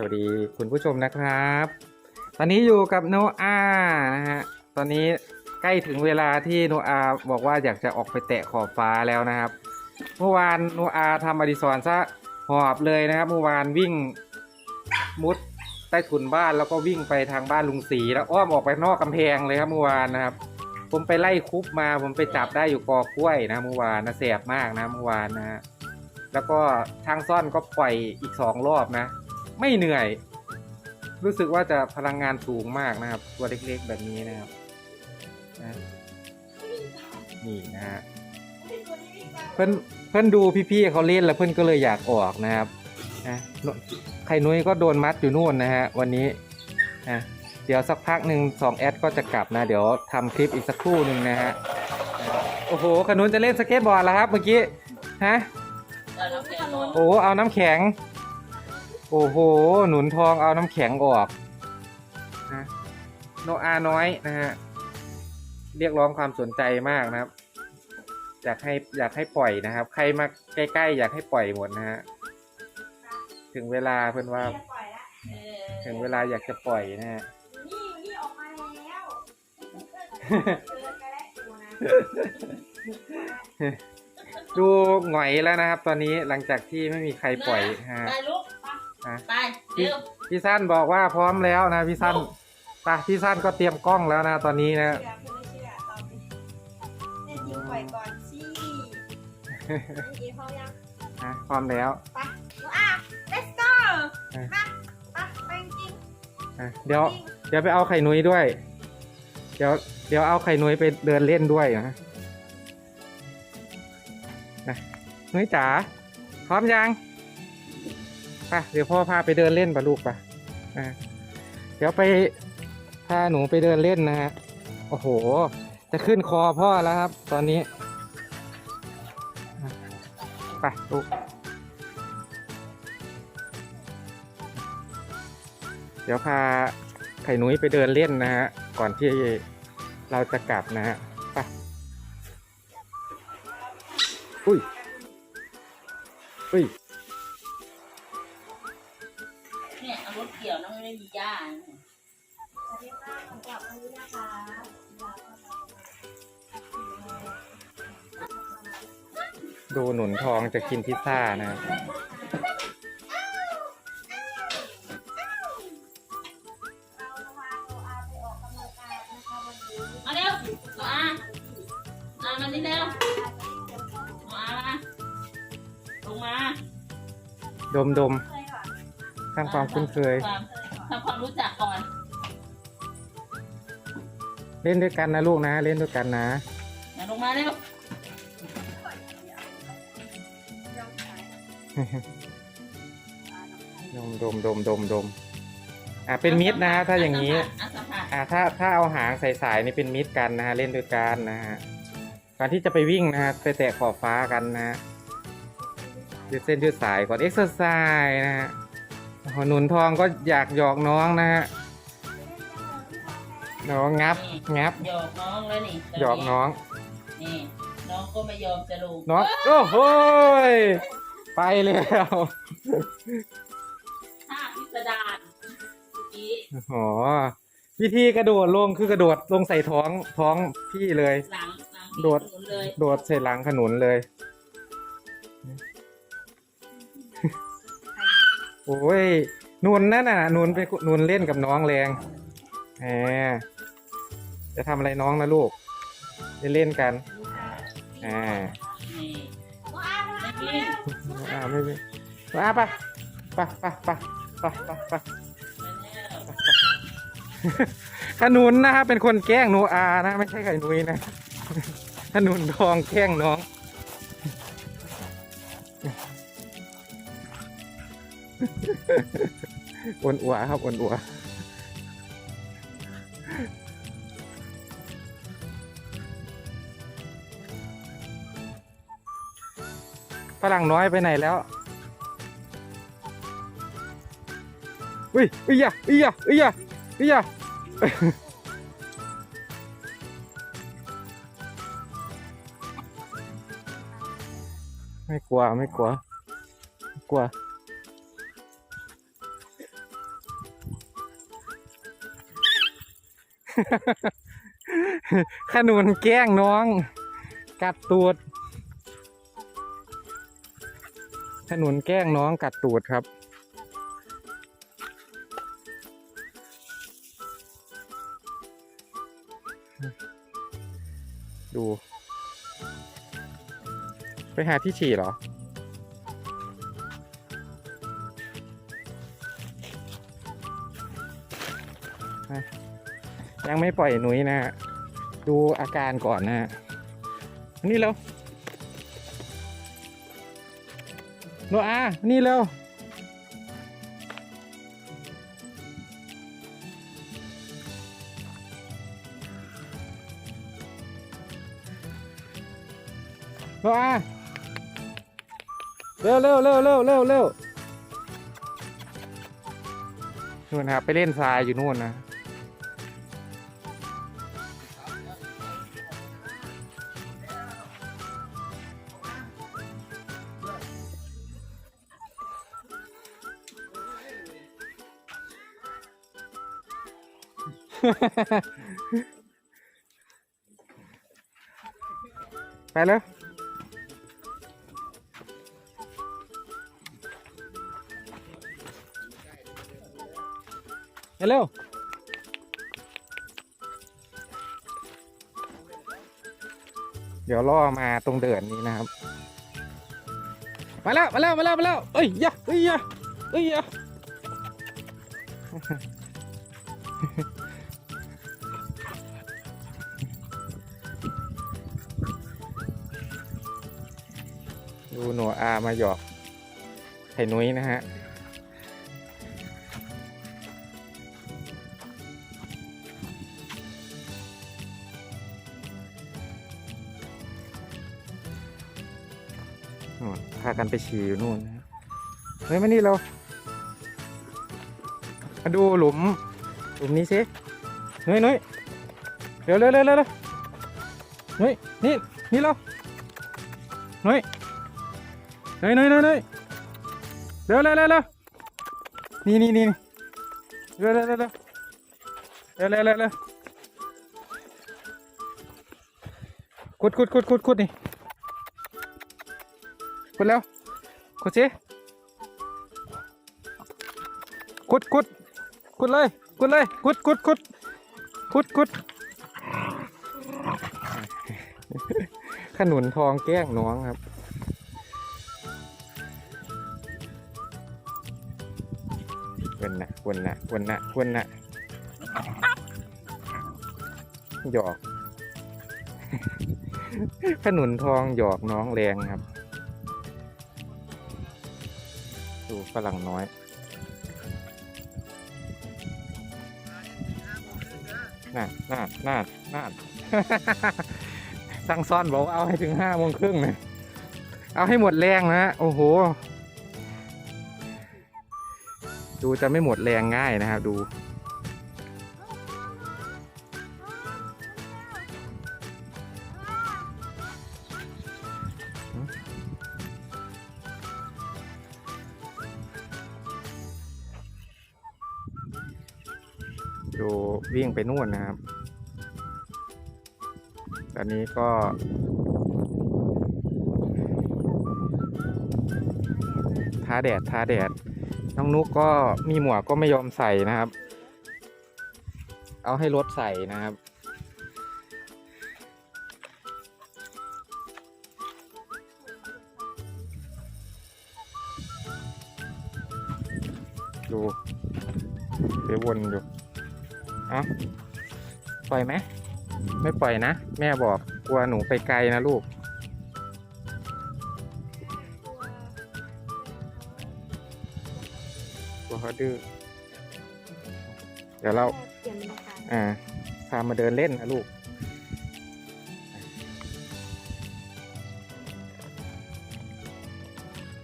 สวัสดีคุณผู้ชมนะครับ ตอนนี้อยู่กับโนอานะฮะตอนนี้ใกล้ถึงเวลาที่โนอาบอกว่าอยากจะออกไปแตะขอบฟ้าแล้วนะครับ เมื่อวานโนอาทำอดิสรซะหอบเลยนะครับ เมื่อวานวิ่งมุดใต้ถุนบ้านแล้วก็วิ่งไปทางบ้านลุงศรีแล้วอ้อมออกไปนอกกำแพงเลยครับเมื่อวานนะครับ ผมไปไล่คุบมาผมไปจับได้อยู่กอกล้วยนะเมื่อวานนะแสบมากนะเมื่อวานนะฮะแล้วก็ทางซ่อนก็ปล่อยอีกสองรอบนะ ไม่เหนื่อย รู้สึกว่าจะพลังงานสูงมากนะครับ ตัวเล็กๆแบบนี้นะครับนะนี่นะฮะเพื่อนเพื่อนดูพี่ๆเขาเล่นแล้วเพื่อนก็เลยอยากออกนะครับนะไข่นุ้ยก็โดนมัดอยู่นู่นนะฮะวันนี้นะเดี๋ยวสักพักหนึ่งสองแอดก็จะกลับนะ เดี๋ยวทำคลิปอีกสักครู่หนึ่งนะฮะโอ้โหขนุนจะเล่นสเก็ตบอร์ดแล้วครับเมื่อกี้ฮะเราน้ำแข็งลงโอ้เอาน้ำแข็ง โอ้โห หนุนทองเอาน้ำแข็งออกนะโนอาน้อยนะฮะ เรียกร้องความสนใจมากนะครับ อยากให้อยากให้ปล่อยนะครับ ใครมาใกล้ๆ อยากให้ปล่อยหมดนะฮะ ถึงเวลาเพื่อนว่าเออถึงเวลาอยากจะปล่อยนะฮะ นี่นี่ออกมาแล้วเดินไปแล้วดูนะดูหงอยแล้วนะครับ ตอนนี้หลังจากที่ไม่มีใครปล่อยฮะไปลู กฮะไปเร็วพี่สั้นบอกว่าพร้อมแล้วนะพี่สั้นไปพี่สั้นก็เตรียมกล้องแล้วนะ ตอนนี้นะเชื่อเพื่อนไม่เชื่อตอนนี้แน่จริงปล่อยก่อนสินี่พร้อมยังนะพร้อมแล้วไปหนูอะ let's go อะมาไปไปจริงอะเดี๋ยว เดี๋ยวไปเอาไข่นุ้ยด้วย เดี๋ยวเดี๋ยวเอาไข่นุ้ยไปเดินเล่นด้วยนะนะนุ้ยจ๋าพร้อมยัง ไปเดี๋ยวพ่อพาไปเดินเล่นปะลูกปะอะเดี๋ยวไปพาหนูไปเดินเล่นนะฮะ โอ้โห จะขึ้นคอพ่อแล้วครับ ตอนนี้ไปลูกเดี๋ยวพาไข่นุ้ยไปเดินเล่นนะฮะ ก่อนที่เราจะกลับนะฮะไปอุ้ยอุ้ย เนี่ยเอารถเกี่ยวนะไม่ได้มีหญ้าสวัสดีค่ะผมกลับวันนี้นะคะดูหนุนทองจะกินพิซซ่านะเราพาโนอาไปออกกำลังกายนะคะวันนี้มาเร็วมาอาอามานี่เร็วมามาลงมา ดมดมเคยก่อนสร้างความคุ้นเคยความทำความรู้จักก่อน เล่นด้วยกันนะลูกนะ เล่นด้วยกันนะ มาลงมาเร็วยอมขายดมดมดมดมดมอะเป็นมิตรนะฮะถ้าอย่างนี้ อะสัมผัสอ่าถ้าถ้าเอาหางใส่สายนี่เป็นมิตรกันนะฮะเล่นด้วยกันนะฮะก่อนที่จะไปวิ่งนะฮะไปแตะขอบฟ้ากันนะฮะยืดเส้นยืดสายก่อนเอ็กซ์ไซส์นะฮะโอ้โหหนุนทองก็อยากหยอกน้องนะฮะน้องงับงับหยอกน้องแล้วนี่หยอกน้อง นี่ น้องก็ไม่ยอมจะลงน้องโอ้โหยไปแล้วท่าพิสดารเมื่อกี้อ๋อวิธีกระโดดลงคือกระโดดลงใส่ท้องท้องพี่เลย หลังหลังโดดหนุนเลยโดดใส่หลังขนุนเลย โอ้ยนุนนั่นน่ะนุนไปนุนเล่นกับน้องแรงแหมจะทำอะไรน้องนะลูกเล่นเล่นกันอ่านี่โนอาโนอาไม่วิ่งอ่าไม่ไม่อ่าไปไปไปไปไปไปไปขนุนนะครับเป็นคนแกล้งโนอานะ ไม่ใช่ไข่นุยนะขนุนทองแกล้งน้อง อวนอัวครับอ้วนอัวฝรั่งน้อยไปไหนแล้วอุ้ยอุ้ยยะอุ้ยยะอุ้ยยะอุ้ยยะไม่กลัว ไม่กลัว กลัว ขนุนแกล้งน้อง กัดตูด ขนุนแกล้งน้องกัดตูดครับ ดู ไปหาที่ฉี่เหรอ ยังไม่ปล่อยหนุยนะฮะดูอาการก่อนนะฮะนี่เร็วโนอานี่เร็วโนอาเร็วเร็วเร็วเร็วเร็วเร็วนู่นครับไปเล่นทรายอยู่นู่นนะ ไปเลยไปเร็วเดี๋ยวล่อมาตรงเดินนี้นะครับ มาแล้ว มาแล้ว มาแล้ว มาแล้ว เอ้ยยะเอ้ยยะเอ้ยยะ ดูหนูอามาหยอกไข่นุ้ยนะฮะพากันไปฉี่อยู่นู่น เฮ้ยมานี่เรา มาดูหลุม หลุมนี้สินุ้ยนุ้ยเร็วเร็วเร็วเร็วเร็วนุ้ยนี่ นี่เรานุ้ย เฮ้ยเฮ้ยเฮ้ยเร็วเร็วเร็วเร็วนี่นี่นี่เร็วเร็วเร็วเร็วเร็วเร็วเขุดขุดขุดขุดขุดนี่ขุดแล้วขุดสิขุดขุดขุดเลยขุดเลยขุดขุดขุดขุดขุดขนุนทองแก้งน้องครับ นะวนนะวนนะวนนะหยอก ขนุนทองหยอกน้องแรงครับ ดูฝรั่งน้อย น่าน่าน่าน่าสั่งซ่อนบอกเอาให้ถึงห้าโมงครึ่งนะเอาให้หมดแรงนะฮะโอ้โห ดูจะไม่หมดแรงง่ายนะครับดู ดูวิ่งไปนู่นนะครับ ตอนนี้ก็ท้าแดดท้าแดด น้องนุกก็มีหมวกก็ไม่ยอมใส่นะครับ เอาให้รถใส่นะครับ ดูไปวนอยู่เอ้าปล่อยไหม ไม่ปล่อยนะ แม่บอกกลัวหนูไปไกลนะลูก เขาดื้อ เดี๋ยวเรา เปลี่ยนบรรยากาศ อ่า พามาเดินเล่นนะลูก